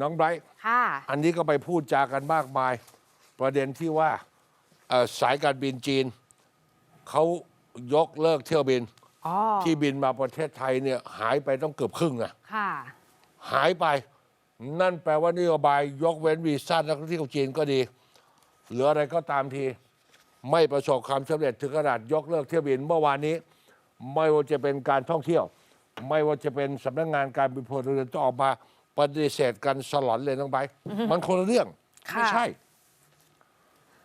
น้องไบรท์ค่ะ อันนี้ก็ไปพูดจากันมากมาย ประเด็นที่ว่าเอ่อสายการบินจีน เขายกเลิกเที่ยวบิน อ๋อ ที่บินมาประเทศไทยเนี่ยหายไปต้องเกือบครึ่งนะค่ะ หายไป นั่นแปลว่านโยบายยกเว้นวีซ่านักท่องเที่ยวจีนก็ดี เหลืออะไรก็ตามที ไม่ประสบความสำเร็จถึงขนาดยกเลิกเที่ยวบินเมื่อวานนี้ ไม่ว่าจะเป็นการท่องเที่ยว ไม่ว่าจะเป็นสำนักงานการบินพลเรือนต้องออกมา ปฏิเสธกันสลอนเลยน้องไบร์ทมันคนละเรื่องค่ะไม่ใช่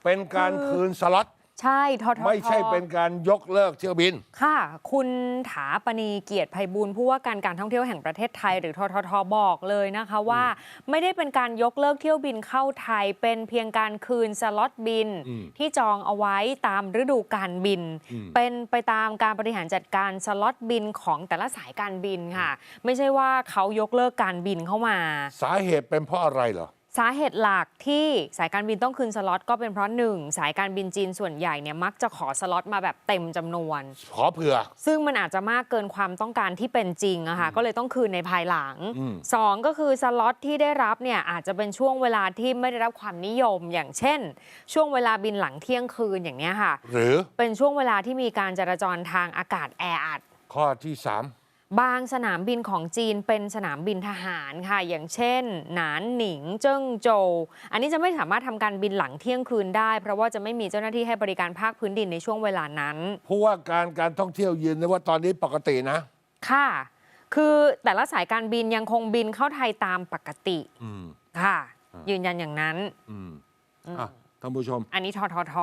เป็นการคืนสล็อต ใช่ทททไม่ใช่เป็นการยกเลิกเที่ยวบิน ค่ะ คุณถาปณีเกียรติไพบูลย์ผู้ว่าการการท่องเที่ยวแห่งประเทศไทย หรือทททบอกเลยนะคะว่า ไม่ได้เป็นการยกเลิกเที่ยวบินเข้าไทย เป็นเพียงการคืนสล็อตบินอืมที่จองเอาไว้ตามฤดูการบินอืมเป็นไปตามการบริหารจัดการสล็อตบินของแต่ละสายการบินค่ะ ไม่ใช่ว่าเขายกเลิกการบินเข้ามา สาเหตุเป็นเพราะอะไรเหรอ สาเหตุหลักที่สายการบินต้องคืนสล็อตก็เป็นเพราะหนึ่งสายการบินจีนส่วนใหญ่เนี่ยมักจะขอสล็อตมาแบบเต็มจำนวน ขอเผื่อ ซึ่งมันอาจจะมากเกินความต้องการที่เป็นจริงอะค่ะก็เลยต้องคืนในภายหลังอืมสองก็คือสล็อตที่ได้รับเนี่ยอาจจะเป็นช่วงเวลาที่ไม่ได้รับความนิยม อย่างเช่น ช่วงเวลาบินหลังเที่ยงคืนอย่างเนี้ยค่ะ หรือเป็นช่วงเวลาที่มีการจราจรทางอากาศแออัดข้อที่สาม บางสนามบินของจีนเป็นสนามบินทหารค่ะ อย่างเช่น หนานหนิง เจิ้งโจว อันนี้จะไม่สามารถทำการบินหลังเที่ยงคืนได้ เพราะว่าจะไม่มีเจ้าหน้าที่ให้บริการภาคพื้นดินในช่วงเวลานั้น ผู้ว่าการการท่องเที่ยวยืนยันว่าตอนนี้ปกตินะ ค่ะ คือแต่ละสายการบินยังคงบินเข้าไทยตามปกติอืมค่ะ ยืนยันอย่างนั้นอืมอะท่านผู้ชม อันนี้ททท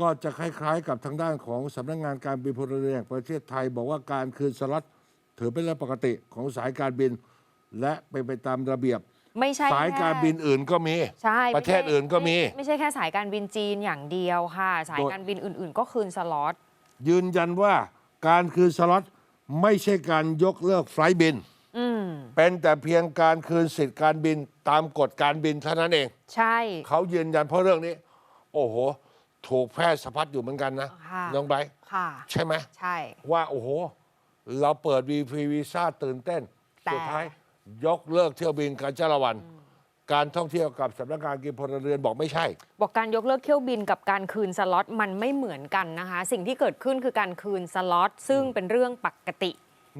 ก็จะคล้ายๆ กับทางด้านของสำนักงานการบินพลเรือนแห่งประเทศไทย บอกว่าการคืนสล็อต ถือเป็นเรื่องปกติของสายการบิน และเป็นไปตามระเบียบ ไม่ใช่สายแค่การบินอื่นก็มี ใช่ประเทศอื่นก็มี ไม่ใช่แค่สายการบินจีนอย่างเดียวค่ะ สายโดยการบินอื่น ๆ ก็คืนสล็อตยืนยันว่าการคืนสล็อตไม่ใช่การยกเลิกไฟลท์บินอืมเป็นแต่เพียงการคืนสิทธิการบินตามกฎการบินเท่านั้นเอง ใช่ เขายืนยันเพราะเรื่องนี้ โอ้โห ถูกแพร่สะพัดอยู่เหมือนกันนะค่ะน้องไบร์ทค่ะใช่ไหมใช่ ว่าโอ้โห เราเปิดวีพีวีซ่าตื่นเต้น แต่ สุดท้ายยกเลิกเที่ยวบินการจารวัน การท่องเที่ยวกับสำนักงานกินพลเรือนบอกไม่ใช่ บอกการยกเลิกเที่ยวบินกับการคืนสล็อตมันไม่เหมือนกันนะคะ สิ่งที่เกิดขึ้นคือการคืนสล็อตซึ่งเป็นเรื่องปกติ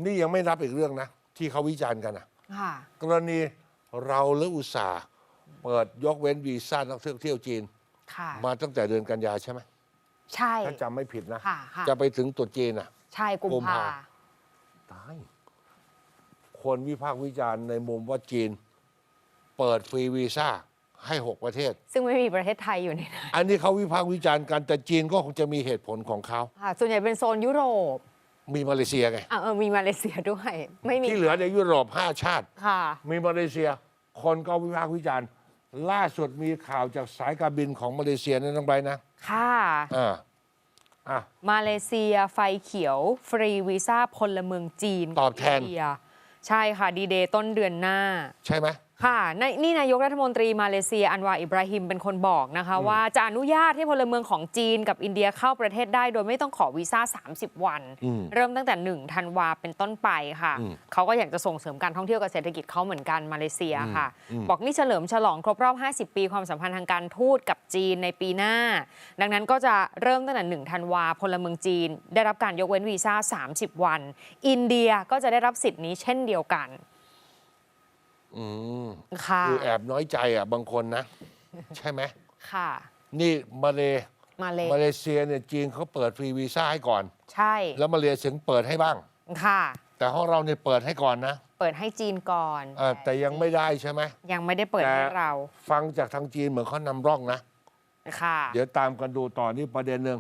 นี่ยังไม่นับอีกเรื่องนะ ที่เขาวิจารณ์กันนะค่ะ กรณีเราหรืออุตสาห์เปิดยกเว้นวีซ่านักท่องเที่ยวจีน ค่ะ มาตั้งแต่เดือนกันยาใช่ไหมใช่ถ้าจำไม่ผิดนะ ค่ะค่ะจะไปถึงตรุษจีนอะ ใช่กุมกุมภาภา ตาย คนวิพากษ์วิจารณ์ในมุมว่าจีน เปิดฟรีวีซ่าให้หกประเทศ ซึ่งไม่มีประเทศไทยอยู่ในนั้นอันนี้เขาวิพากษ์วิจารณ์กันแต่จีนก็คงจะมีเหตุผลของเขาค่ะส่วนใหญ่เป็นโซนยุโรป มีมาเลเซียไงอะเออมีมาเลเซียด้วย ไม่มีที่เหลือในยุโรปห้าชาติ ค่ะ มีมาเลเซีย คนก็วิพากษ์วิจารณ์ ล่าสุดมีข่าวจากสายการบินของมาเลเซียนั่นต้องไปนะค่ะ อ่าอะ มาเลเซียไฟเขียว ฟรีวีซ่าพลเมืองจีนตอบแทนอิเดียใช่ค่ะ ดีเดย์ต้นเดือนหน้า ใช่ไหม ค่ะในนี่นายกรัฐมนตรีมาเลเซียอันวาอิบราฮิมเป็นคนบอกนะคะว่าจะอนุญาตให้พลเมืองของจีนกับอินเดียเข้าประเทศได้ โดยไม่ต้องขอวีซ่า 30 วันอืมเริ่มตั้งแต่1ธันวาเป็นต้นไปค่ะอืมเขาก็อยากจะส่งเสริมการท่องเที่ยวกับเศรษฐกิจเขาเหมือนกันมาเลเซียค่ะอืมบอกนี่เฉลิมฉลองครบรอบ 50 ปีความสัมพันธ์ทางการทูตกับจีนในปีหน้า ดังนั้นก็จะเริ่มตั้งแต่1ธันวาพลเมืองจีน ได้รับการยกเว้นวีซ่า 30 วัน อินเดียก็จะได้รับสิทธิ์นี้เช่นเดียวกันอืม ค่ะ คือแอบน้อยใจอะบางคนนะ ใช่ไหม ค่ะ นี่มาเลมาเลมาเลเซียเนี่ยจีนเขาเปิดฟรีวีซ่าให้ก่อน ใช่ แล้วมาเลเซียถึงเปิดให้บ้าง ค่ะ แต่ของเราเนี่ยเปิดให้ก่อนนะเปิดให้จีนก่อนเออแต่ยังไม่ได้ใช่ไหมยังไม่ได้เปิดแต่ให้เรา ฟังจากทางจีนเหมือนเขานำร่องนะ ค่ะ เดี๋ยวตามกันดูต่อนี่ประเด็นหนึ่ง